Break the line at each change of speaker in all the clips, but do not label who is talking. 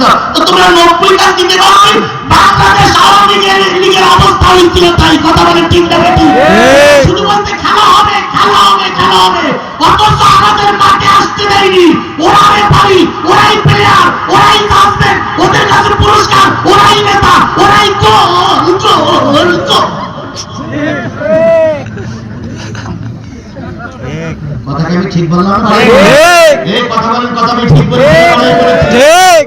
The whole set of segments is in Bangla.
করতেছ তো তোমরা নব্বইটা দিতে পারবে। বাংলাদেশ আওয়ামী লীগের অবস্থা হয়েছিল তাই কথা বলে ঠিক না বেটি? শুধু বলতে খেলা হবে খেলা হবে খেলা হবে। অথচ আমাদের মাঠে আসতে দেয়নি। ওরাই পারি ওরাই প্লেয়ার ওরাই সাসপেন্ড ওদের কাছে পুরস্কার ওরাই নেতা ওরাই গোল কথা কি আমি ঠিক। বললাম কথা বলেন কথা আমি ঠিক বলেছি
ঠিক।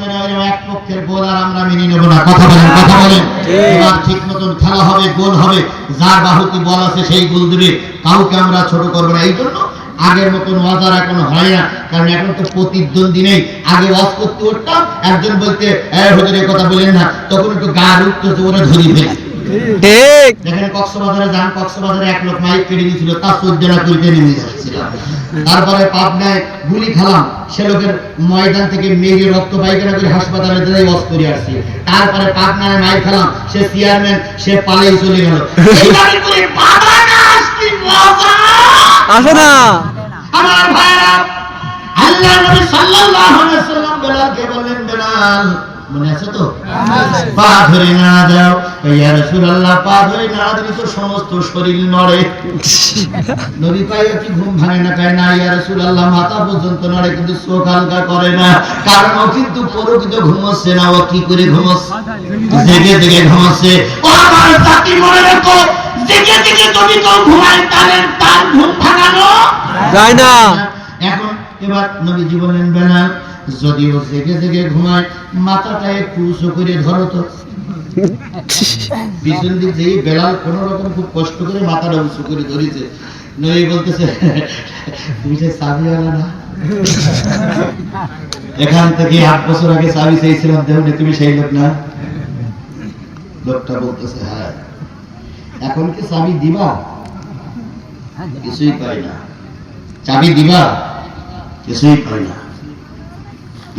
নির্বাচনে ওই এক পক্ষের গোল আর আমরা মেনে নেব না। কথা বলেন কথা বলেন। এবার ঠিক মতন খেলা হবে গোল হবে যার বাহুতি বল আছে সেই গোল দিবে কাউকে আমরা ছোট করব না। এই জন্য আগের মতন ওয়াজার এখন হয় না কারণ এখন তো প্রতিদ্বন্দ্বী নেই। আগে ওয়াজ করতে উঠতাম একজন বলতে হুজুর কথা বলেন না। তখন একটু গা উঠতে ওরা ধরি ফেলে।
ঠিক।
যেখানে কক্সবাজারে যান কক্সবাজারে এক লোক মাইক কেড়ে নিয়েছিল তার সজ্জনা করিতে নেমে যাচ্ছিলাম তারপরে পাবনায় গুলি খালাম সে লোকের ময়দান থেকে মেয়ে রক্ত পায়খানা করে হাসপাতালে দিলে ওয়াজ করে আসছি। তারপরে পাবনায় মাইক খেলাম সে চেয়ারম্যান সে পালাই চলে গেল।
আসে না।
আমার ভাইরা আল্লাহ নবী সাল্লাল্লাহু আলাইহি সাল্লাম বেলালকে বললেন বেলাল? মনে আছে তো? পা ধরে না দাও। ইয়া রাসূলুল্লাহ পা ধরে না দিলে তো সমস্ত শরীর নড়ে। নবী কয় কি ঘুম ভাঙে না কয় না ইয়া রাসূলুল্লাহ মাথা পর্যন্ত নড়ে কিন্তু চোখ হালকা করে না। কারণ ও কিন্তু প্রকৃত ঘুমোচ্ছে না ও কি করে ঘুমোচ্ছে? জেগে জেগে ঘুমোচ্ছে। ও আমার জাতি মনে রাখো জেগে জেগে যদি কেউ ঘুমায় তাহলে তার ঘুম ভাঙানো
যায় না।
এখন এবার নবী জীবনের বেলা যদিও জেগে জেগে ঘুমায় মাথাটা একটু উঁচু করে ধরো তো। পিছন দিক দিয়ে বেলাল কোন রকম খুব কষ্ট করে মাথাটা উঁচু করে ধরেছে। নবী বলতেছে, তুমি যে চাবিওয়ালা না? এখান থেকে আট বছর আগে চাবি চেয়েছিলাম দেখুন তুমি সেই লোক না? লোকটা বলতেছে হ্যাঁ। এখন কি চাবি দিবা? কিছুই পাই না। চাবি দিবা? কিছুই পাই না।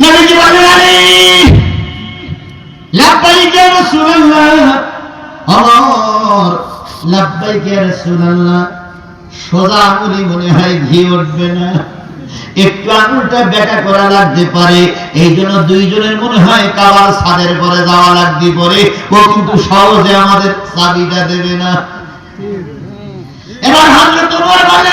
নবীজি বলেন আলী লাব্বাইক ইয়া রাসূলুল্লাহ আমার লাব্বাইক ইয়া রাসূলুল্লাহ সোজা আঙুলি মনে হয় ঘি উঠবে না। একটু আঙুলটা বেকা করা লাগতে পারে এই জন্য দুইজনের মনে হয় কাবার ছাদের পরে যাওয়া লাগতে পারে। ও কিন্তু সহজে আমাদের চাবিটা দেবে না। এবার হামলে তোমার বলে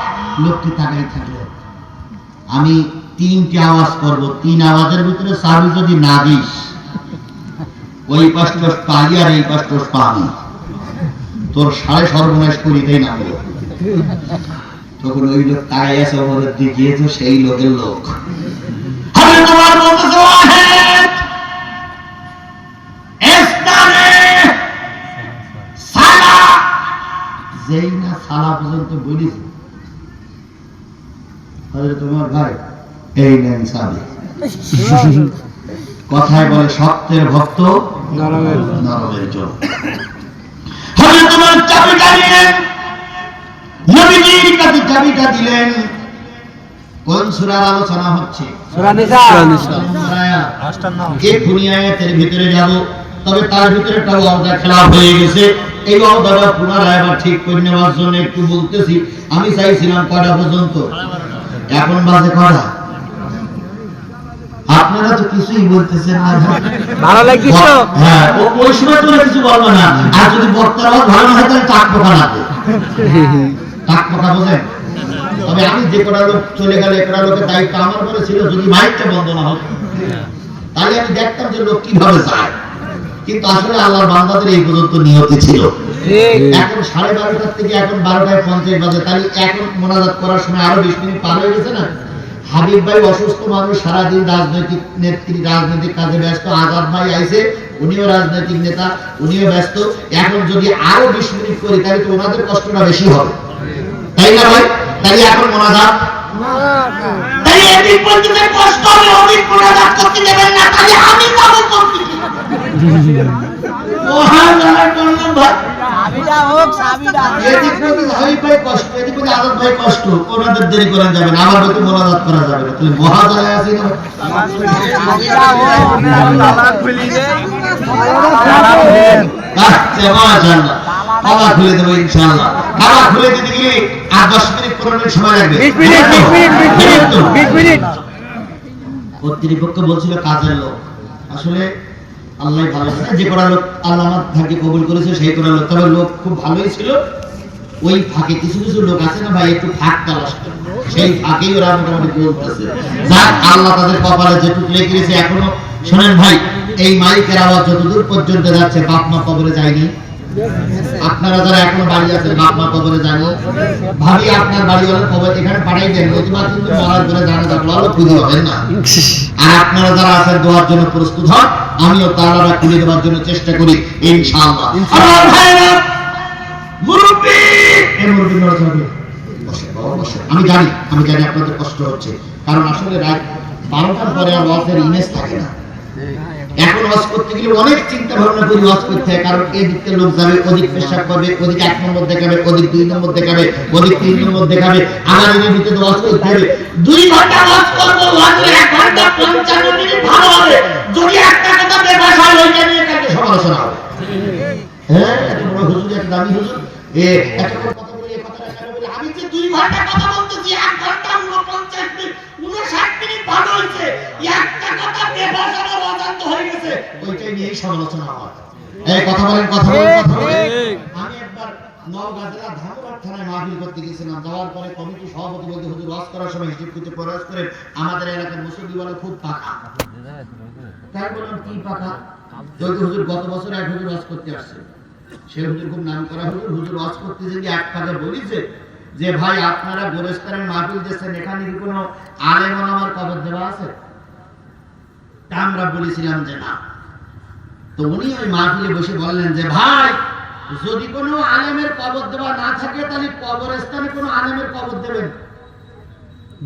লোকটি তাকাই থাকল। আমি তিনটি আওয়াজ করব, তিন আওয়াজের ভিতরে সাবি যদি না দিস, ওই পাশটা পালি আর এই পাশটা পানি তোর সাড়ে সর্বনাশ করিতেই না? তখন ওই লোক তাই আছে ওদের দিকে তো সেই লোকের লোক। যেই না সালা পর্যন্ত বলিস তাহলে তোমার ভাই এই নেন সাবি। কথায় বলে সত্যের ভক্ত
নরমের
নরমের জন্য হলে তোমার চাবিটা নিলেন নবীজির কাছে চাবিটা দিলেন। কোন সূরার আলোচনা হচ্ছে? এই দুনিয়াতের ভিতরে যাব? তবে তার ভিতরে একটা ওয়াদা খেলাফ হয়ে গেছে। এই ওয়াদাটা পুনরায় আবার ঠিক করে নেওয়ার জন্য একটু বলতেছি। আমি চাইছিলাম কটা পর্যন্ত? এখন বাজে আপনারা তো কিছুই বলতেছেন না।
ভালো লাগছে
হ্যাঁ ওই সময় তোমরা কিছু বলব না। আর যদি বক্তার ভালো না হয় তাহলে টাক পোকা লাগবে টাক পোকা বোঝেন? তবে আমি যে কটা লোক চলে গেলে একটা লোকের দায়িত্ব আমার পরে ছিল যদি মাইকটা বন্ধ না হতো। তাহলে আমি দেখতাম যে লোক কীভাবে যায়। কিন্তু আসলে আল্লাহর বান্দাদের এই পর্যন্ত নিয়তি ছিল। এখন সাড়ে বারোটার থেকে এখন বারোটায় পঞ্চাশ বাজে। তাহলে এখন মোনাজাত করার সময় আরও বিশ মিনিট পার হয়ে গেছে না? হাবিব ভাই অসুস্থ মানুষ সারাদিন রাজনৈতিক নেত্রী রাজনৈতিক কাজে ব্যস্ত। আজাদ ভাই আইসে উনিও রাজনৈতিক নেতা উনিও ব্যস্ত। এখন যদি আরও বিশ মিনিট করি তাহলে তো ওনাদের কষ্টটা বেশি হবে? তাই না ভাই? তাই এখন মোনাজাত। কষ্ট হবে অনেক মোনাজাত করতে দেবেন না। তাহলে আমি যাব দেবে মহাজালা করলাম ভাই। এদিক থেকে হাবিব ভাই কষ্ট এদিক থেকে আজাদ ভাই কষ্ট। ওনাদের দেরি করা যাবে না আমার প্রতি মোনাজাত করা যাবে না। তাহলে মহাজালায় আছি না তালা খুলে দেবো ইনশাআল্লাহ। তালা খুলে দিতে গেলে আর দশ মিনিট পনেরো সময় লাগবে। কর্তৃপক্ষ বলছিল কাজের লোক। আসলে আল্লাহ ভালো জানে। যে করা লোক আল্লাহ আমার ভাগ্যে কবুল করেছে, সেই করা লোক। তবে লোক খুব ভালোই ছিল। ওই ফাঁকে কিছু কিছু লোক আছে না ভাই, একটু ফাঁক তালাশ করে। সেই ফাঁকেই ওরা মোটামুটি বলতেছে যাক, আল্লাহ তাদের কপালে যেটুকু লেগে গেছে এখনও। শোনেন ভাই, এই মাইকের আওয়াজ যতদূর পর্যন্ত যাচ্ছে, বাপ মা কবরে যায়নি? আপনারা যারা এখনও বাড়ি আছেন, বাপ মা কবরে জানি ভাবি, আপনার বাড়ি হলে কবর এখানে পাঠাই দেন, নতুবা কিন্তু মরার করে জানা আলো খুঁজে হবেন না। আর আপনারা যারা আছেন, দোয়ার জন্য প্রস্তুত হন। আমিও তারারা খুলে দেওয়ার জন্য চেষ্টা করি ইনশাআল্লাহ। আমার ভাইরা মুরব্বি! এই মুরব্বি নড়াচড়া বসে, বাবা, আমি জানি আমি জানি আপনাদের কষ্ট হচ্ছে। কারণ আসলে রাত বারোটার পরে আর ওয়াজের ইমেজ থাকে না। এখন ওয়াজ করতে গেলে অনেক চিন্তা ভাবনা করে ওয়াজ করতে হয়, কারণ এদিকে লোক যাবে, ওদিক পেশাব করবে, ওদিক এক নম্বর দেখাবে, ওদিক দুই নম্বর দেখাবে, ওদিক তিন নম্বর দেখাবে আমার এর ভিতরে ওয়াজ করতে হবে। দুই ঘণ্টা ওয়াজ করব, ওয়াজে এক ঘণ্টা পঞ্চান্ন মিনিট ভালো হবে। যদি একটা কথা বেবাস হয়, ওইটা নিয়ে কালকে সমালোচনা হবে। হ্যাঁ বড় হুজুর এক দামি হুজুর, এ বড় কথা বলি এ কথাটা আমি যে দুই ঘণ্টা কথা বলতেছি, এক ঘণ্টা উনপঞ্চাশ মিনিট উনষাট মিনিট ভালো হয়েছে। একটা কথা বেবাস আমার অজান্ত হয়ে গেছে। ওইটাই নিয়েই সমালোচনা এই কথা বলেন কথা বলেন কথা বলেন। আমি একবার নওগাঁ জেলা ধামরাট থানায় মাহফিল করতে গেছিলাম। যাওয়ার পরে কমিটি সভাপতি বলতে হুজুর ওয়াজ করার সময় হিসেব করতে প্রয়াস করেন। আমাদের এলাকার মুসল্লি খুব পাকা। তাই বললাম কি পাকা? যদি হুজুর গত বছর এক হুজুর ওয়াজ করতে আসছে। সে হুজুর খুব নাম করা হুজুর। হুজুর ওয়াজ করতে যে এক ফাঁকে বলিছে যে ভাই আপনারা গোরস্তানের মাহফিল দিচ্ছেন এখানে কি কোনো আলেম আমার কবর দেওয়া আছে? তা আমরা বলেছিলাম যে না। তো উনি ওই মাহফিলে বসে বললেন যে, ভাই, যদি কোনো আলেমের কবর দেওয়া না থাকে, তাহলে কবরস্থানে কোনো আলেমের কবর দেবেন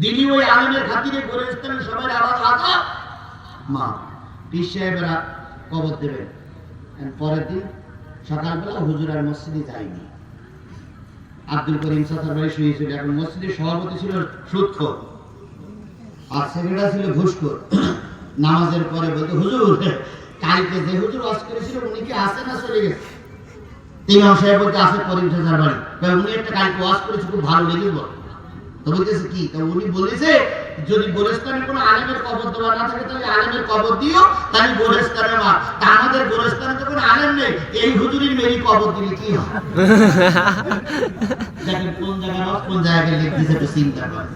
দিলি ওই আলেমের খাতিরে গোরস্থানে সবাই আবার আদা মা পীর সাহেবেরা কবর দেবেন পরের দিন সকালবেলা হুজুর আর মসজিদে যায়নি। আব্দুল করিম সাসার ভাই শুয়েছিল এখন মসজিদের সভাপতি ছিল সুদখোর আর সেক্রেটারি ছিল ঘুষখোর। নামাজের পরে বলতে, হুজুর, কালকে যে হুজুর ওয়াজ করেছিল, উনি কি আসে না চলে গেছে? ইমাম সাহেব বলতে আসে করিম বাড়ি উনি একটা কালকে ওয়াজ করেছে, খুব ভালো লেগে বল। তো বলতেছে কি? তো উনি বলেছে যদি গোরস্থানে কোনো আলেমের কবর দেওয়া না থাকে তাহলে আলেমের কবর দিও তাহলে গোরস্থানে মা তা আমাদের গোরস্থানে তো কোনো আলেম নেই। এই হুজুরির মেরি কবর দিলে কি হয় কোন জায়গায় কোন জায়গায় লিখতেছে একটু চিন্তা করেন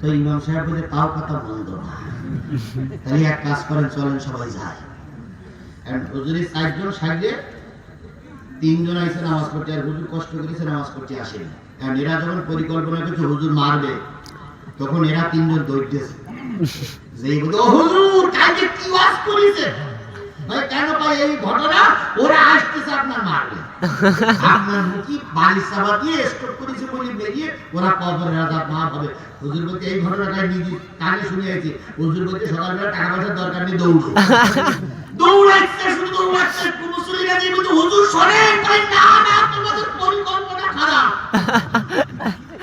তো ইমাম সাহেব বলে তাও কথা মন্দ না। তাহলে এক কাজ করেন চলেন সবাই যায়। এখন হুজুরের চারজন সাইডে তিনজন আইসে নামাজ পড়তে আর হুজুর কষ্ট করেছে নামাজ পড়তে আসেনি। কারণ এরা যখন পরিকল্পনা করছে হুজুর মারবে। তখন এরা তিনজন দৌড়তেছে। যে বলছে, "ও হুজুর কালকে কি ওয়াজ করেছে? ভাই কেন পাই এই ঘটনা? ওরা আসতেছে আপনার মারবে আপনার মুখি বালি চাপা দিয়ে স্টপ করেছে বলে বেরিয়ে ওরা কবরের আজাব মা হবে। হুজুর বলতে এই ঘটনাটা নিজে কানে শুনে হুজুর বলতে সকালবেলা টাকা পয়সার দরকার নেই দৌড়। দৌড়াচ্ছে শুধু দৌড়াচ্ছে মুসলিরা যে বলছে হুজুর শোনেন না না তোমাদের পরিকল্পনা খারাপ।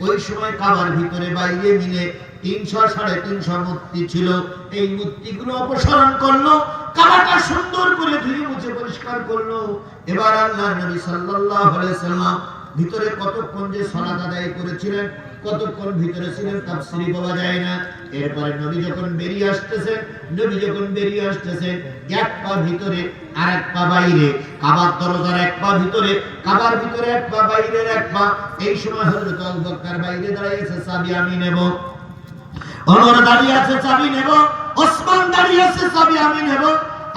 ওই সময় কাবার ভিতরে বাইরে মিলে তিনশো সাড়ে তিনশো মূর্তি ছিল। এই মূর্তিগুলো অপসারণ করল, কাবাটা সুন্দর করে ধুয়ে মুছে পরিষ্কার করল। এবার আল্লাহ নবী সাল্লাল্লাহু আলাইহি সাল্লাম ভিতরে কতক্ষণ যে সালাত আদায় করেছিলেন, কতক্ষণ ভিতরে ছিলেন তাফসীরে পাওয়া যায় না। এরপরে নবী যখন বেরিয়ে আসতেছেন নবী যখন বেরিয়ে আসতেছেন এক পা ভিতরে আর এক পা বাইরে। কাবার দরজার এক পা ভিতরে, কাবার ভিতরে এক পা বাইরের এক পা। এই সময় হযরত আবু বকর বাইরে দাঁড়িয়েছে চাবি আমি নেব। ওমর দাঁড়িয়ে আছে, চাবি নেব। ওসমান দাঁড়িয়ে আছে, চাবি আমি নেব।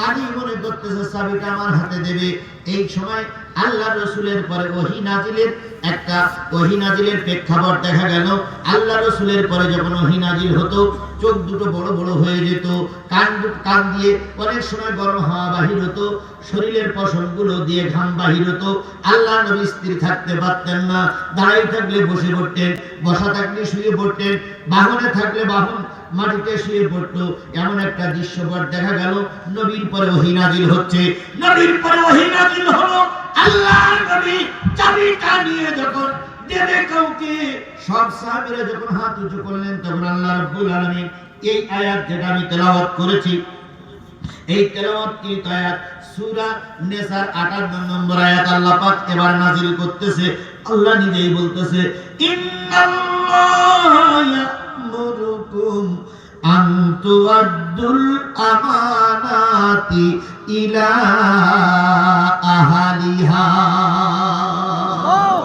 আমি মনে করতেছে, চাবিটা আমার হাতে দেবে। এই সময় আল্লাহ রসুলের পরে ওহি নাজিলের একটা ওহি নাজিলের প্রেক্ষাপট দেখা গেল। আল্লাহ রসুলের পরে যখন ওহি নাজিল হতো, চোখ দুটো বড় বড় হয়ে যেত, কান কান দিয়ে অনেক সময় গরম হাওয়া বাহির হতো, শরীরের পশমগুলো দিয়ে ঘাম বাহির হতো। আল্লাহ নবী স্থির থাকতে পারতেন না, দাঁড়িয়ে থাকলে বসে পড়তেন, বসা থাকলে শুয়ে পড়তেন, বাহনে থাকলে বাহন মাটিতে শুয়ে পড়তো। এমন একটা দৃশ্যপট দেখা গেল, নবীর পরে ওহি নাজিল হচ্ছে। নবীর পরে ওহি নাজিল হলো আল্লাহ নবী। চাবিটা নিয়ে যখন দেবে কাউকে, সব সাহাবীরা যখন হাত উঁচু করলেন, তখন আল্লাহ রাব্বুল আলামিন এই আয়াত যেটা আমি তেলাওয়াত করেছি, এই তেলাওয়াত কি আয়াত? সূরা নিসার 58 নম্বর আয়াত আল্লাহ পাক এবার নাযিল করতেছে। আল্লাহ নিজেই বলতেছে, ইন্নাল্লাহা ইয়া'মুরুকুম আন তুআদ্দুল আমানাতি ইলা আহালিহা।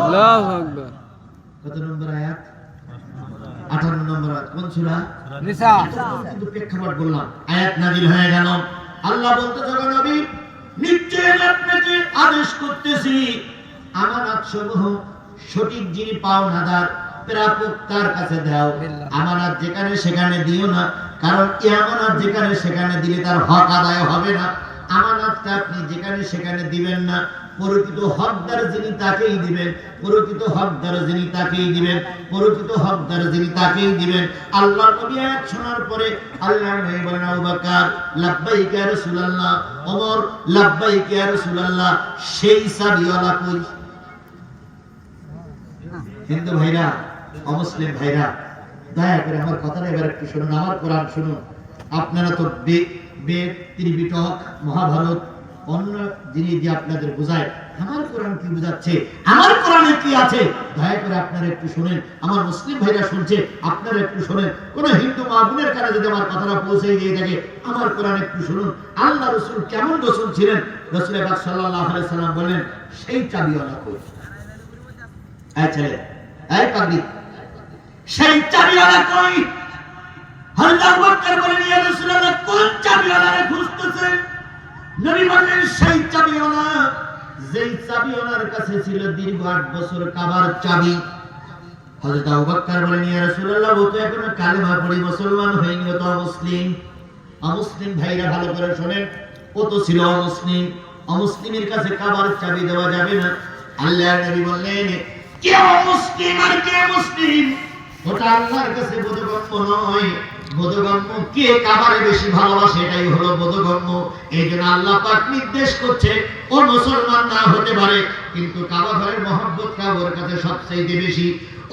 আল্লাহু আকবার।
কত নম্বর আয়াত? 58 নম্বর আয়াত। কোন সূরা?
নিসা।
কিন্তু প্রেক্ষাপট বললাম আয়াত নাজিল হয়ে গেল। আল্লাহ বলতে থাকো নবী নিশ্চয় আমি আপনাকে আদেশ করতেছি। আমানত সমূহ সঠিক যিনি পাওনাদার প্রাপক তার কাছে দাও। আমানত যেখানে সেখানে দিও না। কারণ এই আমানত যেখানে সেখানে দিলে তার হক আদায় হবে না। আমানতটা আপনি যেখানে সেখানে দিবেন না। প্রকৃত হকদার যিনি তাকেই দিবেন। প্রকৃত হকদার যিনি তাকেই দিবেন। প্রকৃত হকদার যিনি তাকেই দিবেন। আল্লাহ নবী আয়াত শোনার পরে আল্লাহ নবী বলেন, আবু বকর, লাব্বাইক ইয়া রাসূলুল্লাহ। ওমর, লাব্বাইক ইয়া রাসূলুল্লাহ। সেই সাবিওয়ালা কই? হিন্দু ভাইরা অমুসলিম ভাইরা, দয়া করে আমার কথাটা এবার একটু শুনুন, আমার কোরআন শুনুন। আপনারা তো ত্রিপিটক মহাভারত, অন্য জিনিস দিয়ে আপনাদের বোঝায়, আমার কোরআন কি বোঝাচ্ছে, আমার কোরআনে কি আছে? দয়া করে আপনারা একটু শুনেন, আমার মুসলিম ভাইরা শুনছে, আপনারা একটু শুনেন। কোন হিন্দু মা বোনের কাছে যদি আমার কথাটা পৌঁছে গিয়ে থাকে আমার কোরআন একটু শুনুন। আল্লাহ রসুল কেমন রসুল ছিলেন? রসুল সাল্লাল্লাহু আলাইহি সাল্লাম বলেন সেই চাবিওয়ালা কই? এই ছেলে পাগড়ি সেই চাবিওয়ালা কই? হযরত বকর বলেন ইয়া রাসূলুল্লাহ কোন চাবিওয়ালারে খুঁজতেছেন নবী বললেন, সেই চাবিওয়ালা, যেই চাবিওয়ালার কাছে ছিল দীর্ঘ আট বছর কাবার চাবি। হযরত আবু বকর বলেন ইয়া রাসূলুল্লাহ, ও তো এখনও কালেমা পড়ে, মুসলমান হয়নি তো অমুসলিম। অমুসলিম ভাইরা ভালো করে শোনেন, ও তো ছিল অমুসলিম। অমুসলিমের কাছে কাবার চাবি দেওয়া যাবে না। আল্লাহর নবী বললেন, কে অমুসলিম আর কে মুসলিম? ওটা আল্লাহর কাছে বোধগম্য নয়। বোধগম্য কে কাবারে বেশি ভালোবাসে এটাই হলো বোধগম্য। এই জন্য আল্লাহ পাক নির্দেশ করছে, ও মুসলমান না হতে পারে, কিন্তু কাবা ঘরের মহব্বত কাবার কাছে সবচেয়ে বেশি।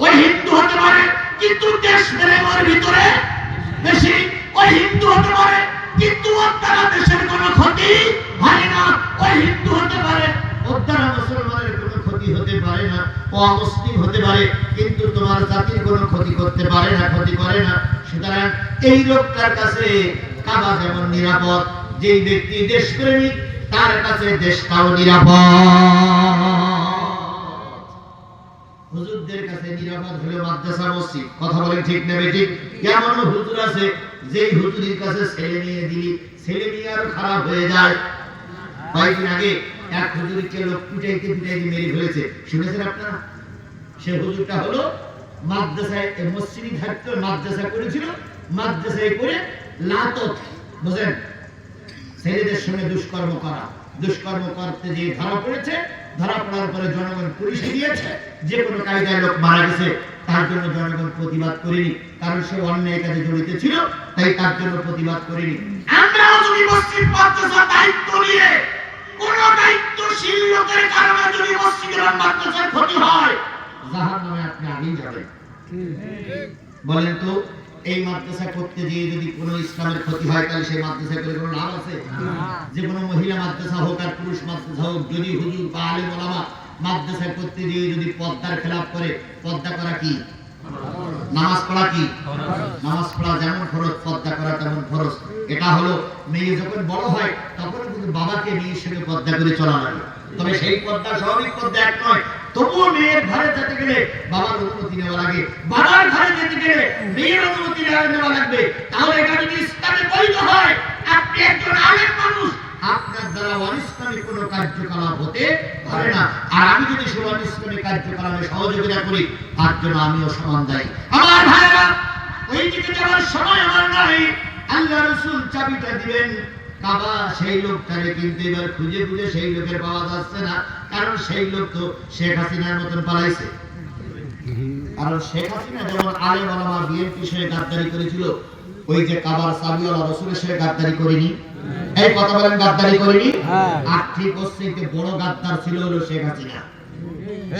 ওই হিন্দু হতে পারে, কিন্তু দেশ প্রেম ওর ভিতরে বেশি। ওই হিন্দু হতে পারে, কিন্তু ওর দেশের কোনো ক্ষতি হয় না। ওই হিন্দু হতে পারে ওর দ্বারা মুসলমানের কোনো ক্ষতি হতে পারে না। ও অমুসলিম হতে পারে কিন্তু তোমার জাতির কোনো ক্ষতি করতে পারে না, ক্ষতি করে না। সুতরাং এই লোকটার কাছে কাবা যেমন নিরাপদ, যেই ব্যক্তি দেশপ্রেমিক তার কাছে দেশটাও নিরাপদ। হুজুরদের কাছে নিরাপদ হলো মাদ্রাসা মসজিদ। কথা বলেন ঠিক নেবে ঠিক কেমন হুজুর আছে, যেই হুজুরের কাছে ছেলে নিয়ে দিলি, ছেলে নিয়ে আরও খারাপ হয়ে যায়। কয়েকদিন আগে এক হুজুরকে লোক পিটাইতে পিটাইতে মেরে ফেলেছে। শুনেছেন আপনারা? সে হুজুরটা হলো মাদ্রাসায় মসজিদে থাকতো, মাদ্রাসা করেছিল, মাদ্রাসায় করে লাতত বুঝেন ছেলেদের সঙ্গে দুষ্কর্ম করা, দুষ্কর্ম করতে যে ধরা পড়েছে, ধরা পড়ার পরে জনগণ পুলিশে দিয়েছে, যে কোনো কায়দায় লোক মারা গেছে, তার জন্য জনগণ প্রতিবাদ করেনি, কারণ সে অন্যায় কাজে জড়িত ছিল, তাই তার জন্য প্রতিবাদ করেনি। আমরা যদি মসজিদ মাদ্রাসার দায়িত্ব নিয়ে কোন দায়িত্বশীল লোকের কারণে যদি মসজিদের মাদ্রাসার ক্ষতি হয় জাহান্নামে আপনি আগেই যাবেন। বলেন তো এই মাদ্রাসা করতে গিয়ে যদি কোনো ইসলামের ক্ষতি হয় তাহলে সেই মাদ্রাসা করে কোনো লাভ আছে? যে কোনো মহিলা মাদ্রাসা হোক আর পুরুষ মাদ্রাসা হোক যদি হুজুর বা আলেম ওলামা মাদ্রাসা করতে গিয়ে যদি পর্দার খেলাপ করে পর্দা করা কি? নামাজ পড়া কি? নামাজ পড়া যেমন খরচ পর্দা করা তেমন খরচ এটা হলো মেয়ে যখন বড় হয় তখন কিন্তু বাবাকে মেয়ের সঙ্গে পর্দা করে চলা লাগে। তবে সেই পর্দা স্বাভাবিক পর্দা এক নয় তবুও মেয়ের ঘরে যেতে গেলে বাবার অনুমতি নেওয়া লাগে। বাবার ঘরে যেতে গেলে মেয়ের অনুমতি নেওয়া লাগবে। তাহলে এখানে যদি ইসলামে বৈধ হয়। আপনি একজন আলেম মানুষ। আপনার দ্বারা অনিসলামী কোন কার্যকলাপ হতে পারে না। আর আমি যদি সে অনিসলামী কার্যকলাপে সহযোগিতা করি, তার জন্য আমিও সমান দায়ী। আমার ভাইরা ওই দিকে যাওয়ার সময় আমার নাই। আল্লাহ রসুল চাবিটা দিবেন বাবা সেই লোকটারে কিন্তু এবার খুঁজে খুঁজে সেই লোকের পাওয়া যাচ্ছে না। কারণ সেই লোক তো শেখ হাসিনার মতন পালাইছে। কারণ শেখ হাসিনা যেমন আলে বালামা বিএনপি সঙ্গে গাদ্দারি করেছিল ওই যে কাবার সাবিওয়ালা রসুলের সঙ্গে গাদ্দারি করিনি। এই কথা বলেন গাদ্দারি করিনি?
হ্যাঁ।
আর্থিক অস্তিত্বে বড় গাদ্দার ছিল হলো শেখ হাসিনা।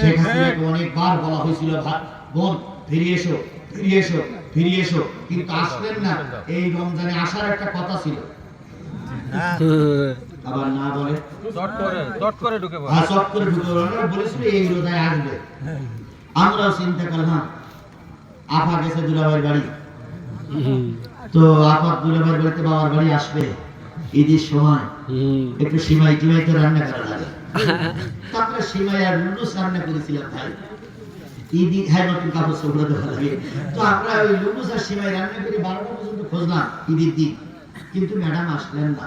শেখ হাসিনাকে অনেকবার বলা হয়েছিল "ভা- বোন ফিরে এসো ফিরে এসো ফিরে এসো। কিন্তু আসলেন না এই রমজানে আসার একটা কথা ছিল। আবার না বলে
চট করে করে ঢুকে পড়ে।
আর চট করে ঢুকে পড়ল। আমরা বলেছিল এই রোজায় আসবে। আমরাও চিন্তা করলাম আফা গেছে দুলাভাইয়ের বাড়ি। তো আপা দুলাভাইয়ের বাড়িতে বাবার বাড়ি আসবে ঈদের সময়। একটু সিমাই টিমাই তো রান্না করা লাগে। তারপরে সিমাই আর লুডুস রান্না করেছিলাম ভাই। ঈদ হ্যাঁ নতুন কাপড় চোপড়া দেওয়া লাগে। তো আমরা ওই লুডুস আর সিমাই রান্না করে বারোটা পর্যন্ত খুঁজলাম ঈদের দিন। কিন্তু ম্যাডাম আসলেন না।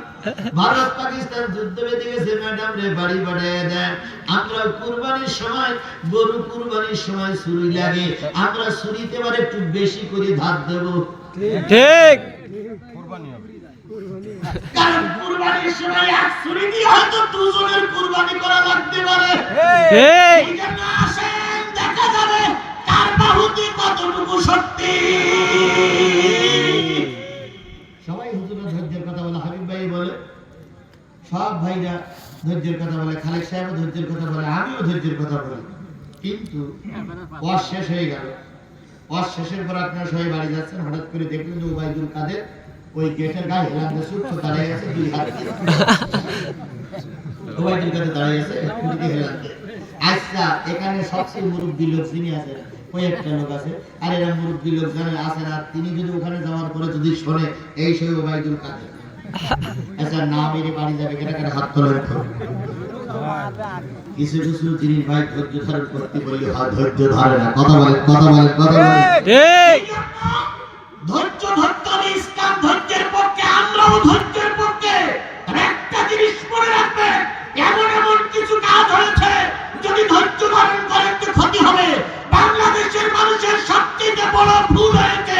ভারত পাকিস্তান যুদ্ধ বেঁধে গেছে ম্যাডাম রে বাড়ি বাড়ায় দেন। আমরা কুরবানির সময় গরু কুরবানির সময় ছুরি লাগে। আমরা ছুরিতে এবার একটু বেশি করে ধার দেবো।
ঠিক।
কুরবানি হবে।
কারণ কুরবানির সময় এক ছুরি দিয়ে হয়তো দুজনের কুরবানি করা লাগতে পারে।
ঠিক।
আসেন দেখা যাবে কার বাহুতে কতটুকু শক্তি। সবাই হুজুরা ধৈর্যের কথা বলে হাবিব ভাই বলে সব ভাইরা ধৈর্যের কথা বলে খালেক সাহেব ধৈর্যের কথা বলে আমিও ধৈর্যের কথা বলি কিন্তু ওয়াজ শেষ হয়ে গেল ওয়াজ শেষের পর আপনারা সবাই বাড়ি যাচ্ছেন হঠাৎ করে দেখলেন যে ওবায়দুল কাদের ওই গেটের গায়ে হেলান দিয়ে ছুট্ট দাঁড়িয়ে আছে দুই হাত। ওবায়দুল কাদের দাঁড়িয়ে আছে। আচ্ছা এখানে সবচেয়ে মুরব্বী লোক যিনি আছেন একটা লোক আছে। আর এরা মুরব্বী লোক জানে আছেন আর তিনি যদি ওখানে যাওয়ার পরে যদি শোনে এই সেই ওবায়দুল কাদের। আচ্ছা না মেরে বাড়ি যাবে কেন? কেন? হাত তোলেন কিছু কিছু জিনিস ভাই ধৈর্য ধারণ করতে বললে হাত ধৈর্য ধরে না। কথা বলে কথা বলে কথা বলে।
ঠিক।
ধৈর্য ধরতে হবে ইসলাম ধৈর্যের পক্ষে আমরাও ধৈর্যের পক্ষে। একটা জিনিস মনে রাখবে এমন এমন কিছু কাজ হয়েছে যদি ধৈর্য ধারণ করেন তো ক্ষতি হবে। বাংলাদেশের মানুষের সবচেয়ে বড় ভুল হয়েছে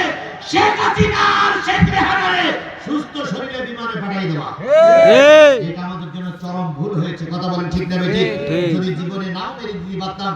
শেখ হাসিনা আর শেখ রেহানারে সুস্থ শরীরে বিমানে পাঠিয়ে দেওয়া।
ঠিক
এটা আমাদের জন্য চরম ভুল হয়েছে কথা বলেন ঠিক না বেঠিক? যদি জীবনে নাও মেরে দিতে পারতাম।